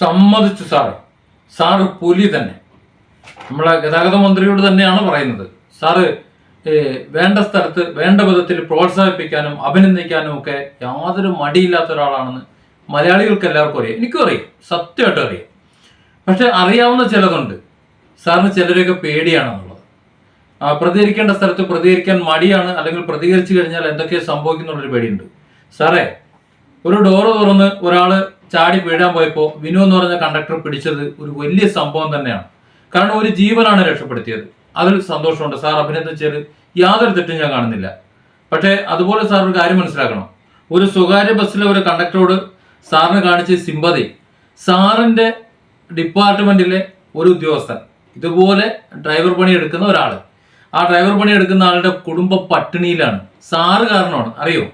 സമ്മതിച്ചു sir. Sir പുലി തന്നെ. നമ്മളെ ഗതാഗത മന്ത്രിയോട് തന്നെയാണ് പറയുന്നത്. സാറ് വേണ്ട സ്ഥലത്ത് വേണ്ട വിധത്തിൽ പ്രോത്സാഹിപ്പിക്കാനും അഭിനന്ദിക്കാനും ഒക്കെ യാതൊരു മടിയില്ലാത്ത ഒരാളാണെന്ന് മലയാളികൾക്ക് എല്ലാവർക്കും അറിയാം. എനിക്കും അറിയാം. സത്യമായിട്ട് അറിയാം. പക്ഷെ അറിയാവുന്ന ചിലതുണ്ട്. സാറിന് ചിലരെയൊക്കെ പേടിയാണെന്നുള്ളത്. പ്രതികരിക്കേണ്ട സ്ഥലത്ത് പ്രതികരിക്കാൻ മടിയാണ്. അല്ലെങ്കിൽ പ്രതികരിച്ചു കഴിഞ്ഞാൽ എന്തൊക്കെ സംഭവിക്കുന്നുള്ളൊരു പേടിയുണ്ട്. സാറേ ഒരു ഡോറ് തുറന്ന് ഒരാൾ ചാടി വീഴാൻ പോയപ്പോൾ വിനു എന്ന് പറഞ്ഞ കണ്ടക്ടർ പിടിച്ചത് ഒരു വലിയ സംഭവം തന്നെയാണ്. കാരണം ഒരു ജീവനാണ് രക്ഷപ്പെടുത്തിയത്. അതിൽ സന്തോഷമുണ്ട്. സാർ അഭിനന്ദിച്ചത് യാതൊരു തെറ്റും ഞാൻ കാണുന്നില്ല. പക്ഷേ അതുപോലെ സാർ ഒരു കാര്യം മനസ്സിലാക്കണം. ഒരു സ്വകാര്യ ബസ്സിലെ ഒരു കണ്ടക്ടറോട് സാറിന് കാണിച്ച സിമ്പതി സാറിന്റെ ഡിപ്പാർട്ട്മെന്റിലെ ഒരു ഉദ്യോഗസ്ഥൻ ഇതുപോലെ ഡ്രൈവർ പണി എടുക്കുന്ന ഒരാൾ ആ ഡ്രൈവർ പണി എടുക്കുന്ന ആളുടെ കുടുംബ പട്ടിണിയിലാണ്. സാറ് കാരണമാണ്. അറിയോ?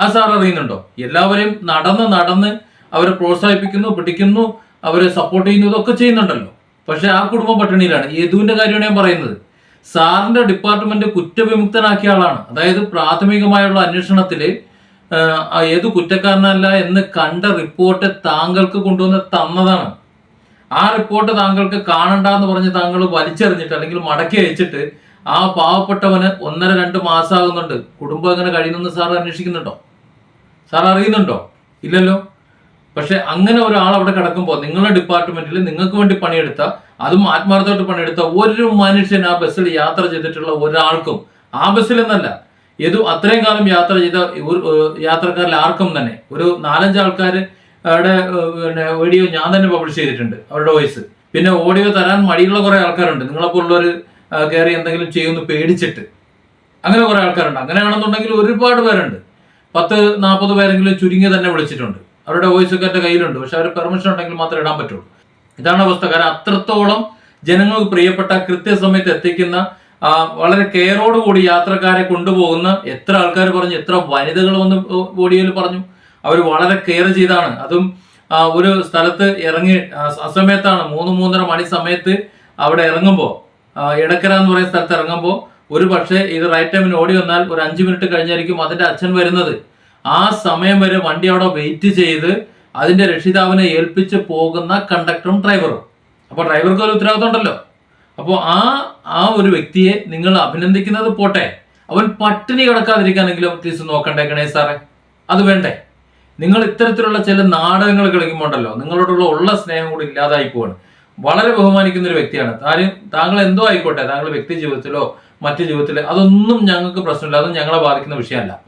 ആ സാർ അറിയുന്നുണ്ടോ? എല്ലാവരെയും നടന്ന് നടന്ന് അവരെ പ്രോത്സാഹിപ്പിക്കുന്നു പിടിക്കുന്നു അവരെ സപ്പോർട്ട് ചെയ്യുന്നു ഇതൊക്കെ ചെയ്യുന്നുണ്ടല്ലോ. പക്ഷേ ആ കുടുംബം പട്ടിണിയിലാണ്. യദുവിന്റെ കാര്യമാണ് ഞാൻ പറയുന്നത്. സാറിന്റെ ഡിപ്പാർട്ട്മെന്റ് കുറ്റവിമുക്തനാക്കിയ ആളാണ്. അതായത് പ്രാഥമികമായുള്ള അന്വേഷണത്തിൽ ഏത് കുറ്റക്കാരനല്ല എന്ന് കണ്ട റിപ്പോർട്ട് താങ്കൾക്ക് കൊണ്ടുവന്ന് തന്നതാണ്. ആ റിപ്പോർട്ട് താങ്കൾക്ക് കാണണ്ട എന്ന് പറഞ്ഞ് താങ്കൾ വലിച്ചെറിഞ്ഞിട്ട് അല്ലെങ്കിൽ മടക്കി അയച്ചിട്ട് ആ പാവപ്പെട്ടവന് ഒന്നര രണ്ട് മാസമാകുന്നുണ്ട് കുടുംബം എങ്ങനെ കഴിയുന്നെന്ന് സാർ അന്വേഷിക്കുന്നുണ്ടോ? സാർ അറിയുന്നുണ്ടോ? ഇല്ലല്ലോ? പക്ഷെ അങ്ങനെ ഒരാൾ അവിടെ കിടക്കുമ്പോൾ നിങ്ങളുടെ ഡിപ്പാർട്ട്മെന്റിൽ നിങ്ങൾക്ക് വേണ്ടി പണിയെടുത്ത അതും ആത്മാർത്ഥമായിട്ട് പണിയെടുത്ത ഒരു മനുഷ്യൻ ആ ബസ്സിൽ യാത്ര ചെയ്തിട്ടുള്ള ഒരാൾക്കും ആ ബസ്സിൽ എന്നല്ല ഏതു അത്രയും കാലം യാത്ര ചെയ്ത യാത്രക്കാരിൽ ആർക്കും തന്നെ ഒരു നാലഞ്ച് ആൾക്കാർ അവിടെ പിന്നെ ഓഡിയോ ഞാൻ തന്നെ പബ്ലിഷ് ചെയ്തിട്ടുണ്ട് അവരുടെ വോയിസ് പിന്നെ ഓഡിയോ തരാൻ മടിയുള്ള കുറെ ആൾക്കാരുണ്ട് നിങ്ങളെപ്പോലുള്ളവർ കയറി എന്തെങ്കിലും ചെയ്യുമെന്ന് പേടിച്ചിട്ട്. അങ്ങനെ കുറെ ആൾക്കാരുണ്ട്. അങ്ങനെയാണെന്നുണ്ടെങ്കിൽ ഒരുപാട് പേരുണ്ട്. പത്ത് നാൽപ്പത് പേരെങ്കിലും ചുരുങ്ങി തന്നെ വിളിച്ചിട്ടുണ്ട്. അവരുടെ വോയിസ് ഒക്കെ എന്റെ കയ്യിലുണ്ട്. പക്ഷെ അവർ പെർമിഷൻ ഉണ്ടെങ്കിൽ മാത്രമേ ഇടാൻ പറ്റുള്ളൂ. ഇതാണ് അവസ്ഥ. കാരണം അത്രത്തോളം ജനങ്ങൾക്ക് പ്രിയപ്പെട്ട കൃത്യസമയത്ത് എത്തിക്കുന്ന വളരെ കെയറോട് കൂടി യാത്രക്കാരെ കൊണ്ടുപോകുന്ന എത്ര ആൾക്കാർ പറഞ്ഞു എത്ര വനിതകൾ വന്ന് ഓടിയയിൽ പറഞ്ഞു. അവർ വളരെ കെയർ ചെയ്താണ്. അതും ഒരു സ്ഥലത്ത് ഇറങ്ങി അസമയത്താണ്. മൂന്ന് മൂന്നര മണി സമയത്ത് അവിടെ ഇറങ്ങുമ്പോൾ ഇടക്കര എന്ന് പറയുന്ന സ്ഥലത്ത് ഇറങ്ങുമ്പോൾ ഒരു പക്ഷേ ഇത് റൈറ്റ് ടൈമിന് ഓടി വന്നാൽ ഒരു അഞ്ച് മിനിറ്റ് കഴിഞ്ഞായിരിക്കും അതിന്റെ അച്ഛൻ വരുന്നത്. ആ സമയം വരെ വണ്ടി അവിടെ വെയിറ്റ് ചെയ്ത് അതിന്റെ രക്ഷിതാവിനെ ഏൽപ്പിച്ച് പോകുന്ന കണ്ടക്ടറും ഡ്രൈവറും അപ്പോൾ ഡ്രൈവർക്ക് ഒരു ഉത്തരവാദിത്വം ഉണ്ടല്ലോ. അപ്പോൾ ആ ആ ഒരു വ്യക്തിയെ നിങ്ങൾ അഭിനന്ദിക്കുന്നത് പോട്ടെ. അവൻ പട്ടിണി കിടക്കാതിരിക്കാനെങ്കിലും അറ്റ്ലീസ്റ്റ് നോക്കണ്ടേ ഗണേശ് സാറേ? അത് വേണ്ടേ? നിങ്ങൾ ഇത്തരത്തിലുള്ള ചില നാടകങ്ങൾ കളിക്കുമ്പോൾ ഉണ്ടല്ലോ നിങ്ങളോടുള്ള ഉള്ള സ്നേഹം കൂടി ഇല്ലാതായി പോവാണ്. വളരെ ബഹുമാനിക്കുന്ന ഒരു വ്യക്തിയാണ്. താരും താങ്കൾ എന്തോ ആയിക്കോട്ടെ താങ്കൾ വ്യക്തി ജീവിതത്തിലോ മറ്റു ജീവിതത്തിലോ അതൊന്നും ഞങ്ങൾക്ക് പ്രശ്നമില്ല അതൊന്നും ഞങ്ങളെ ബാധിക്കുന്ന വിഷയമല്ല.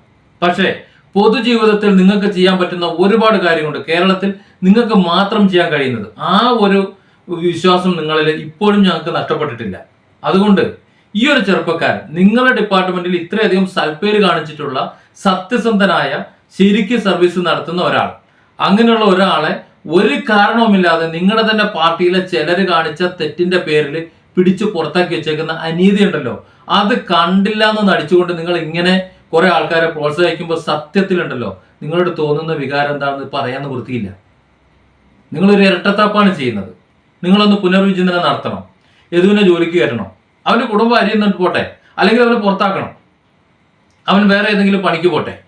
പക്ഷേ പൊതുജീവിതത്തിൽ നിങ്ങൾക്ക് ചെയ്യാൻ പറ്റുന്ന ഒരുപാട് കാര്യങ്ങളുണ്ട്. കേരളത്തിൽ നിങ്ങൾക്ക് മാത്രം ചെയ്യാൻ കഴിയുന്നത്. ആ ഒരു വിശ്വാസം നിങ്ങളിൽ ഇപ്പോഴും ഞങ്ങൾക്ക് നഷ്ടപ്പെട്ടിട്ടില്ല. അതുകൊണ്ട് ഈ ഒരു ചെറുപ്പക്കാരൻ നിങ്ങളുടെ ഡിപ്പാർട്ട്മെന്റിൽ ഇത്രയധികം സൽപ്പേര് കാണിച്ചിട്ടുള്ള സത്യസന്ധനായ ശരിക്ക് സർവീസ് നടത്തുന്ന ഒരാൾ. അങ്ങനെയുള്ള ഒരാളെ ഒരു കാരണവുമില്ലാതെ നിങ്ങളുടെ തന്നെ പാർട്ടിയിലെ ചിലർ കാണിച്ച തെറ്റിന്റെ പേരിൽ പിടിച്ചു പുറത്താക്കി വെച്ചേക്കുന്ന അനീതി ഉണ്ടല്ലോ. അത് കണ്ടില്ല എന്ന് നടിച്ചുകൊണ്ട് നിങ്ങൾ ഇങ്ങനെ കുറെ ആൾക്കാരെ പ്രോത്സാഹിക്കുമ്പോൾ സത്യത്തിലുണ്ടല്ലോ. നിങ്ങളോട് തോന്നുന്ന വികാരം എന്താണെന്ന് പറയാൻ വൃത്തിയില്ല നിങ്ങളൊരു ഇരട്ടത്താപ്പാണ് ചെയ്യുന്നത്. നിങ്ങളൊന്ന് പുനർവിചിന്തനം നടത്തണം. യദുവിനെ ജോലിക്ക് കയറ്റണം അവന്റെ കുടുംബം അരിയുന്നിട്ട് പോട്ടെ. അല്ലെങ്കിൽ അവനെ പുറത്താക്കണം. അവൻ വേറെ ഏതെങ്കിലും പണിക്ക് പോട്ടെ.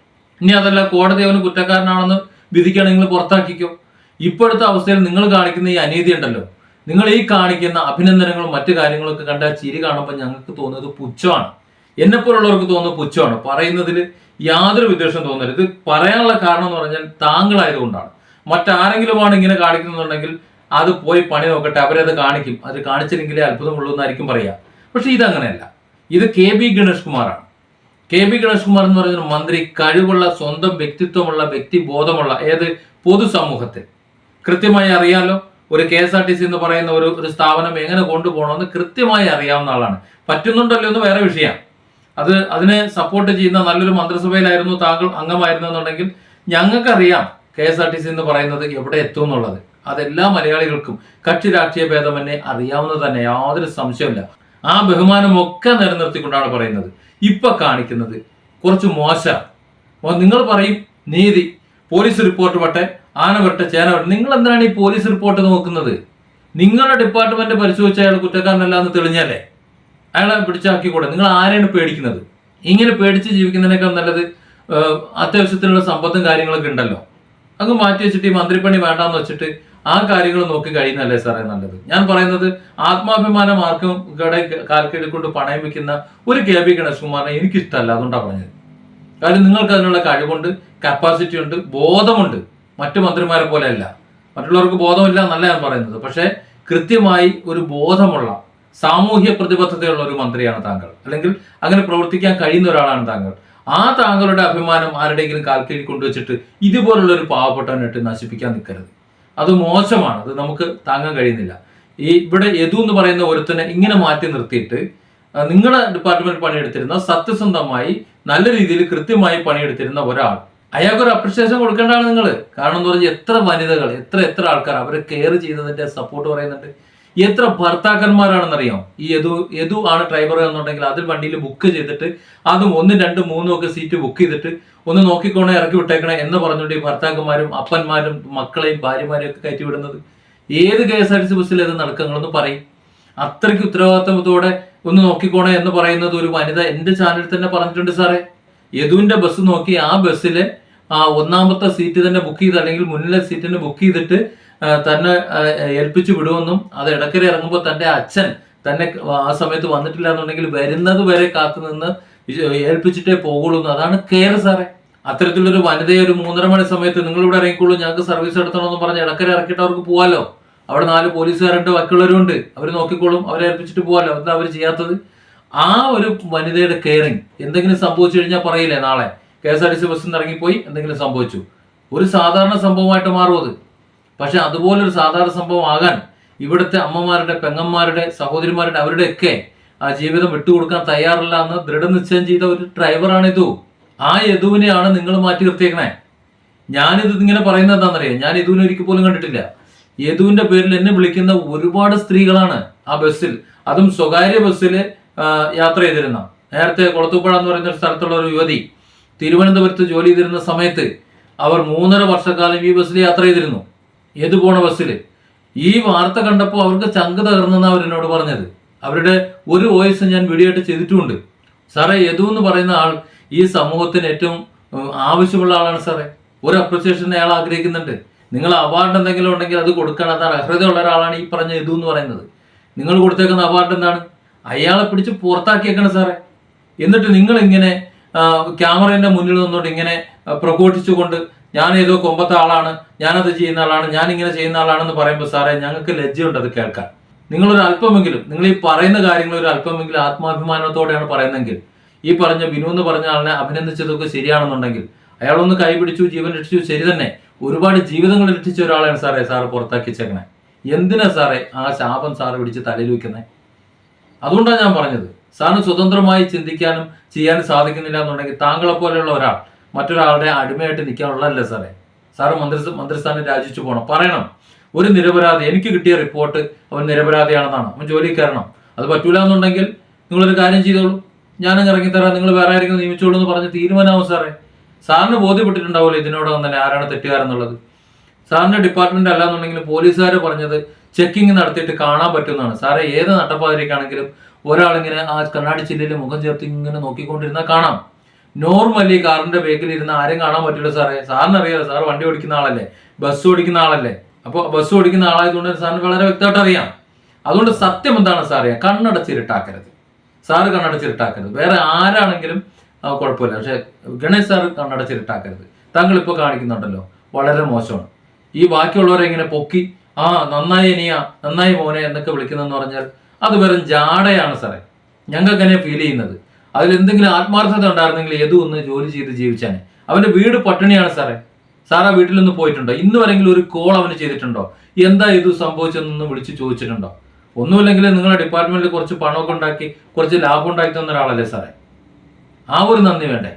ഇനി അതല്ല കോടതി അവന് കുറ്റക്കാരനാണെന്ന് വിധിക്കുകയാണെങ്കിൽ പുറത്താക്കിക്കോ. ഇപ്പോഴത്തെ അവസ്ഥയിൽ നിങ്ങൾ കാണിക്കുന്ന ഈ അനീതി ഉണ്ടല്ലോ. നിങ്ങൾ ഈ കാണിക്കുന്ന അഭിനന്ദനങ്ങളും മറ്റു കാര്യങ്ങളൊക്കെ കണ്ട ചിരി കാണുമ്പോൾ ഞങ്ങൾക്ക് തോന്നുന്നത് പുച്ഛമാണ്. എന്നെപ്പോലുള്ളവർക്ക് തോന്നുന്ന പുച്ഛമാണ്. പറയുന്നതിൽ യാതൊരു വിദ്വേഷം തോന്നരുത്. പറയാനുള്ള കാരണം എന്ന് പറഞ്ഞാൽ താങ്കളായതുകൊണ്ടാണ്. മറ്റാരെങ്കിലുമാണ് ഇങ്ങനെ കാണിക്കുന്നുണ്ടെങ്കിൽ അത് പോയി പണി നോക്കട്ടെ അവരത് കാണിക്കും. അത് കാണിച്ചില്ലെങ്കിലേ അത്ഭുതമുള്ളൂ എന്നായിരിക്കും പറയാ പക്ഷെ ഇതങ്ങനെയല്ല. ഇത് കെ ബി ഗണേഷ് കുമാറാണ്. കെ ബി ഗണേഷ് കുമാർ എന്ന് പറയുന്ന മന്ത്രി കഴിവുള്ള സ്വന്തം വ്യക്തിത്വമുള്ള വ്യക്തി ബോധമുള്ള ഏത് പൊതുസമൂഹത്തിൽ കൃത്യമായി അറിയാലോ ഒരു K S R T C എന്ന് പറയുന്ന ഒരു ഒരു സ്ഥാപനം എങ്ങനെ കൊണ്ടുപോകണമെന്ന് കൃത്യമായി അറിയാവുന്ന ആളാണ്. പറ്റുന്നുണ്ടല്ലോ എന്ന് വേറെ വിഷയം അത് അതിനെ സപ്പോർട്ട് ചെയ്യുന്ന നല്ലൊരു മന്ത്രിസഭയിലായിരുന്നു താങ്കൾ അംഗമായിരുന്നു എന്നുണ്ടെങ്കിൽ ഞങ്ങൾക്കറിയാം K S R T C എന്ന് പറയുന്നത് എവിടെ എത്തും എന്നുള്ളത്. അതെല്ലാ മലയാളികൾക്കും കക്ഷി രാഷ്ട്രീയ ഭേദമന്നെ അറിയാവുന്നത് തന്നെ യാതൊരു സംശയമില്ല ആ ബഹുമാനം ബഹുമാനമൊക്കെ നിലനിർത്തിക്കൊണ്ടാണ് പറയുന്നത്. ഇപ്പൊ കാണിക്കുന്നത് കുറച്ച് മോശം. നിങ്ങൾ പറയും നീതി പോലീസ് റിപ്പോർട്ട് വട്ടെ ആന വട്ടെ ചേന വട്ടെ നിങ്ങൾ എന്താണ് ഈ പോലീസ് റിപ്പോർട്ട് നോക്കുന്നത്? നിങ്ങളുടെ ഡിപ്പാർട്ട്മെന്റ് പരിശോധിച്ച അയാൾ കുറ്റക്കാരനല്ല എന്ന് തെളിഞ്ഞല്ലേ അയാളെ പിടിച്ചാക്കിക്കൂടെ? നിങ്ങൾ ആരെയാണ് പേടിക്കുന്നത്? ഇങ്ങനെ പേടിച്ച് ജീവിക്കുന്നതിനേക്കാൾ നല്ലത് അത്യാവശ്യത്തിനുള്ള സമ്പത്തും കാര്യങ്ങളൊക്കെ ഉണ്ടല്ലോ. അങ്ങ് മാറ്റി വെച്ചിട്ട് ഈ മന്ത്രിപ്പണി വേണ്ടാന്ന് വെച്ചിട്ട് ആ കാര്യങ്ങൾ നോക്കി കഴിയുന്നല്ലേ സാറേ നല്ലത്? ഞാൻ പറയുന്നത് ആത്മാഭിമാനം ആർക്കും കട കാൽക്കീഴിൽ കൊണ്ട് പണയം വെക്കുന്ന ഒരു കെ ബി ഗണേഷ് കുമാറിനെ എനിക്കിഷ്ടമല്ല അതുകൊണ്ടാണ് പറഞ്ഞത്. കാര്യം നിങ്ങൾക്ക് അതിനുള്ള കഴിവുണ്ട് കപ്പാസിറ്റി ഉണ്ട് ബോധമുണ്ട്. മറ്റു മന്ത്രിമാരെ പോലെയല്ല. മറ്റുള്ളവർക്ക് ബോധമില്ല എന്നല്ല ഞാൻ പറയുന്നത്. പക്ഷേ കൃത്യമായി ഒരു ബോധമുള്ള സാമൂഹ്യ പ്രതിബദ്ധതയുള്ള ഒരു മന്ത്രിയാണ് താങ്കൾ. അല്ലെങ്കിൽ അങ്ങനെ പ്രവർത്തിക്കാൻ കഴിയുന്ന ഒരാളാണ് താങ്കൾ. ആ താങ്കളുടെ അഭിമാനം ആരുടെയെങ്കിലും കാൽക്കീഴിൽ കൊണ്ടുവച്ചിട്ട് ഇതുപോലുള്ള ഒരു പാവപ്പെട്ടവനായിട്ട് നശിപ്പിക്കാൻ നിൽക്കരുത്. അത് മോശമാണ്. അത് നമുക്ക് താങ്ങാൻ കഴിയുന്നില്ല. ഈ ഇവിടെ യദു എന്ന് പറയുന്ന ഒരുത്തനെ ഇങ്ങനെ മാറ്റി നിർത്തിയിട്ട് നിങ്ങളുടെ ഡിപ്പാർട്ട്മെന്റ് പണിയെടുത്തിരുന്ന സത്യസന്ധമായി നല്ല രീതിയിൽ കൃത്യമായി പണിയെടുത്തിരുന്ന ഒരാൾ അയാൾക്ക് ഒരു അപ്രിസിയേഷൻ കൊടുക്കേണ്ടതാണ് നിങ്ങൾ കാരണം എന്ന് പറഞ്ഞാൽ എത്ര വനിതകൾ എത്ര എത്ര ആൾക്കാർ അവരെ കെയർ ചെയ്തതിന്റെ സപ്പോർട്ട് പറയുന്നുണ്ട്. എത്ര ഭർത്താക്കന്മാരാണെന്നറിയാം? ഈ യദു യദു ആണ് ഡ്രൈവർ എന്നുണ്ടെങ്കിൽ അതിൽ വണ്ടിയിൽ ബുക്ക് ചെയ്തിട്ട് അതും ഒന്നും രണ്ടും മൂന്നും ഒക്കെ സീറ്റ് ബുക്ക് ചെയ്തിട്ട് ഒന്ന് നോക്കിക്കോണേ ഇറക്കി വിട്ടേക്കണേ എന്ന് പറഞ്ഞുകൊണ്ട് ഈ ഭർത്താക്കന്മാരും അപ്പന്മാരും മക്കളെയും ഭാര്യമാരെയും ഒക്കെ കയറ്റി വിടുന്നത്. ഏത് K S R T C ബസ്സിൽ ഇത് നടക്കങ്ങളൊന്ന് പറയും. അത്രയ്ക്ക് ഉത്തരവാദിത്തത്തോടെ ഒന്ന് നോക്കിക്കോണേ എന്ന് പറയുന്നത് ഒരു വനിത എന്റെ ചാനലിൽ തന്നെ പറഞ്ഞിട്ടുണ്ട് സാറേ. യദുവിന്റെ ബസ് നോക്കി ആ ബസ്സിലെ ആ ഒന്നാമത്തെ സീറ്റ് തന്നെ ബുക്ക് ചെയ്ത് അല്ലെങ്കിൽ മുന്നിലെ സീറ്റിന് ബുക്ക് ചെയ്തിട്ട് തന്നെ ഏൽപ്പിച്ചു വിടുമെന്നും അത് ഇടക്കര ഇറങ്ങുമ്പോൾ തന്റെ അച്ഛൻ തന്നെ ആ സമയത്ത് വന്നിട്ടില്ല എന്നുണ്ടെങ്കിൽ വരുന്നത് വരെ കാത്തു നിന്ന് ഏൽപ്പിച്ചിട്ടേ പോകുള്ളൂ അതാണ് കെയർ സാറേ. അത്തരത്തിലൊരു വനിതയെ ഒരു മൂന്നര മണി സമയത്ത് നിങ്ങളിവിടെ ഇറങ്ങിക്കുള്ളൂ ഇറങ്ങിക്കോളൂ ഞങ്ങൾക്ക് സർവീസ് എടുത്തണമെന്ന് പറഞ്ഞ് ഇടക്കര ഇറക്കിയിട്ട് അവർക്ക് പോവാലോ? അവിടെ നാല് പോലീസുകാരുണ്ട് ബാക്കിയുള്ളവരുണ്ട് അവർ നോക്കിക്കോളും അവരെ ഏൽപ്പിച്ചിട്ട് പോവാലോ? എന്താ അവർ ചെയ്യാത്തത്? ആ ഒരു വനിതയുടെ കെയറിങ് എന്തെങ്കിലും സംഭവിച്ചു കഴിഞ്ഞാൽ പറയില്ലേ നാളെ? K S R T C ബസ്സിൽ നിന്ന് ഇറങ്ങിപ്പോയി എന്തെങ്കിലും സംഭവിച്ചു. ഒരു സാധാരണ സംഭവമായിട്ട് മാറും അത് പക്ഷെ അതുപോലൊരു സാധാരണ സംഭവം ആകാൻ ഇവിടുത്തെ അമ്മമാരുടെ പെങ്ങന്മാരുടെ സഹോദരിമാരുടെ അവരുടെയൊക്കെ ആ ജീവിതം വിട്ടുകൊടുക്കാൻ തയ്യാറല്ല എന്ന് ദൃഢനിശ്ചയം ചെയ്ത ഒരു ഡ്രൈവറാണ് ഇതു ആ യദുവിനെയാണ് നിങ്ങൾ മാറ്റി നിർത്തിയേക്കണേ. ഞാനിത് ഇങ്ങനെ പറയുന്നത് എന്താണെന്നറിയാം? ഞാൻ യദുവിനെ ഒരിക്കൽ പോലും കണ്ടിട്ടില്ല. യദുവിന്റെ പേരിൽ എന്നെ വിളിക്കുന്ന ഒരുപാട് സ്ത്രീകളാണ് ആ ബസ്സിൽ. അതും സ്വകാര്യ ബസ്സിൽ യാത്ര ചെയ്തിരുന്ന. നേരത്തെ കൊളത്തൂപ്പുഴ എന്ന് പറയുന്ന ഒരു സ്ഥലത്തുള്ള ഒരു യുവതി തിരുവനന്തപുരത്ത് ജോലി ചെയ്തിരുന്ന സമയത്ത് അവർ മൂന്നര വർഷക്കാലം ഈ ബസ്സിൽ യാത്ര ചെയ്തിരുന്നു. ഏത് പോണ ബസ്സിൽ ഈ വാർത്ത കണ്ടപ്പോൾ അവർക്ക് ചങ്ക് അവർ എന്നോട് പറഞ്ഞത്. അവരുടെ ഒരു വോയിസ് ഞാൻ വീഡിയോ ആയിട്ട് ചെയ്തിട്ടുമുണ്ട്. സാറേ യദു എന്ന് പറയുന്ന ആൾ ഈ സമൂഹത്തിന് ഏറ്റവും ആവശ്യമുള്ള ആളാണ് സാറേ. ഒരു അപ്രിസിയേഷൻ അയാൾ ആഗ്രഹിക്കുന്നുണ്ട്. നിങ്ങൾ അവാർഡ് എന്തെങ്കിലും ഉണ്ടെങ്കിൽ അത് കൊടുക്കണം അത് അർഹതയുള്ള ഒരാളാണ് ഈ പറഞ്ഞ യദു എന്ന് പറയുന്നത്. നിങ്ങൾ കൊടുത്തേക്കുന്ന അവാർഡ് എന്താണ്? അയാളെ പിടിച്ച് പുറത്താക്കിയേക്കണം സാറേ. എന്നിട്ട് നിങ്ങൾ ഇങ്ങനെ ക്യാമറയുടെ മുന്നിൽ നിന്നുകൊണ്ട് ഇങ്ങനെ പ്രകോട്ടിച്ചുകൊണ്ട് ഞാൻ ഏതോ കൊമ്പത്തെ ആളാണ് ഞാനത് ചെയ്യുന്ന ആളാണ് ഞാൻ ഇങ്ങനെ ചെയ്യുന്ന ആളാണെന്ന് പറയുമ്പോൾ സാറേ ഞങ്ങൾക്ക് ലജ്ജയുണ്ട് അത് കേൾക്കാൻ. നിങ്ങളൊരു അല്പമെങ്കിലും നിങ്ങൾ ഈ പറയുന്ന കാര്യങ്ങൾ ഒരു അല്പമെങ്കിലും ആത്മാഭിമാനത്തോടെയാണ് പറയുന്നതെങ്കിൽ ഈ പറഞ്ഞ ബിനു എന്ന് പറഞ്ഞ ആളിനെ അഭിനന്ദിച്ചതൊക്കെ ശരിയാണെന്നുണ്ടെങ്കിൽ അയാളൊന്ന് കൈപിടിച്ചു ജീവൻ രക്ഷിച്ചു ശരി തന്നെ. ഒരുപാട് ജീവിതങ്ങൾ രക്ഷിച്ച ഒരാളാണ് സാറേ സാറ് പുറത്താക്കിച്ചേക്കണേ. എന്തിനാ സാറേ ആ ശാപം സാറ് പിടിച്ച് തലയിൽ വെക്കുന്നത് അതുകൊണ്ടാണ് ഞാൻ പറഞ്ഞത്. സാറിന് സ്വതന്ത്രമായി ചിന്തിക്കാനും ചെയ്യാനും സാധിക്കുന്നില്ല എന്നുണ്ടെങ്കിൽ താങ്കളെ പോലെയുള്ള ഒരാൾ മറ്റൊരാളുടെ അടിമയായിട്ട് നിൽക്കാനുള്ളതല്ലേ സാറേ. സാറ് മന്ത്രി മന്ത്രിസ്ഥാനം രാജിച്ചു പോകണം. പറയണം. ഒരു നിരപരാധി എനിക്ക് കിട്ടിയ റിപ്പോർട്ട് അവൻ നിരപരാധിയാണെന്നാണ്. അവൻ ജോലി കയറണം. അത് പറ്റൂല എന്നുണ്ടെങ്കിൽ നിങ്ങളൊരു കാര്യം ചെയ്തോളൂ. ഞാനങ്ങ് ഇറങ്ങിത്തരാം. നിങ്ങൾ വേറെ ആരെങ്കിലും നിയമിച്ചോളൂ എന്ന് പറഞ്ഞ് തീരുമാനമാവും സാറേ. സാറിന് ബോധ്യപ്പെട്ടിട്ടുണ്ടാവുമല്ലോ ഇതിനോടൊന്നും തന്നെ ആരാണ് തെറ്റുകാരെന്നുള്ളത്? സാറിന്റെ ഡിപ്പാർട്ട്മെന്റ് അല്ലാന്നുണ്ടെങ്കിൽ പോലീസുകാർ പറഞ്ഞത് ചെക്കിങ് നടത്തിയിട്ട് കാണാൻ പറ്റുന്നതാണ്. സാറേ ഏത് നട്ടപ്പാതിരിക്കാണെങ്കിലും ഒരാളിങ്ങനെ ആ കണ്ണാടി ചില്ലിൽ മുഖം ചേർത്ത് ഇങ്ങനെ നോക്കിക്കൊണ്ടിരുന്നാൽ കാണാം. നോർമലി കാറിന്റെ ബേക്കിൽ ഇരുന്ന് ആരും കാണാൻ പറ്റില്ല സാറേ സാറിന് അറിയാലോ സാർ വണ്ടി ഓടിക്കുന്ന ആളല്ലേ? ബസ് ഓടിക്കുന്ന ആളല്ലേ? അപ്പോൾ ബസ് ഓടിക്കുന്ന ആളായതുകൊണ്ട് സാറിന് വളരെ വ്യക്തമായിട്ട് അറിയാം. അതുകൊണ്ട് സത്യം എന്താണ് സാറേ കണ്ണടച്ചിരുട്ടാക്കരുത്. സാറ് കണ്ണടച്ചിരുട്ടാക്കരുത്. വേറെ ആരാണെങ്കിലും കുഴപ്പമില്ല. പക്ഷെ ഗണേഷ് സാർ കണ്ണടച്ചിരുട്ടാക്കരുത്. താങ്കൾ ഇപ്പോൾ കാണിക്കുന്നുണ്ടല്ലോ. വളരെ മോശമാണ്. ഈ ബാക്കിയുള്ളവരെ ഇങ്ങനെ പൊക്കി ആ നന്നായി ഇനിയാ നന്നായി മോനെ എന്നൊക്കെ വിളിക്കുന്നതെന്ന് പറഞ്ഞാൽ അത് വെറും ജാടയാണ് സാറേ ഞങ്ങൾക്ക് തന്നെ ഫീൽ ചെയ്യുന്നത്. അതിൽ എന്തെങ്കിലും ആത്മാർത്ഥത ഉണ്ടായിരുന്നെങ്കിൽ ഏതു ഒന്ന് ജോലി ചെയ്ത് ജീവിച്ചാനെ. അവന്റെ വീട് പട്ടിണിയാണ് സാറേ. സാർ ആ വീട്ടിൽ നിന്ന് പോയിട്ടുണ്ടോ? ഇന്ന് വരെങ്കിലും ഒരു കോൾ അവന് ചെയ്തിട്ടുണ്ടോ? എന്താ ഇത് സംഭവിച്ചതെന്നൊന്ന് വിളിച്ച് ചോദിച്ചിട്ടുണ്ടോ? ഒന്നുമില്ലെങ്കിൽ നിങ്ങളുടെ ഡിപ്പാർട്ട്മെന്റിൽ കുറച്ച് പണമൊക്കെ ഉണ്ടാക്കി കുറച്ച് ലാഭം ഉണ്ടാക്കി തന്ന ഒരാളല്ലേ സാറേ? ആ ഒരു നന്ദി വേണ്ടേ?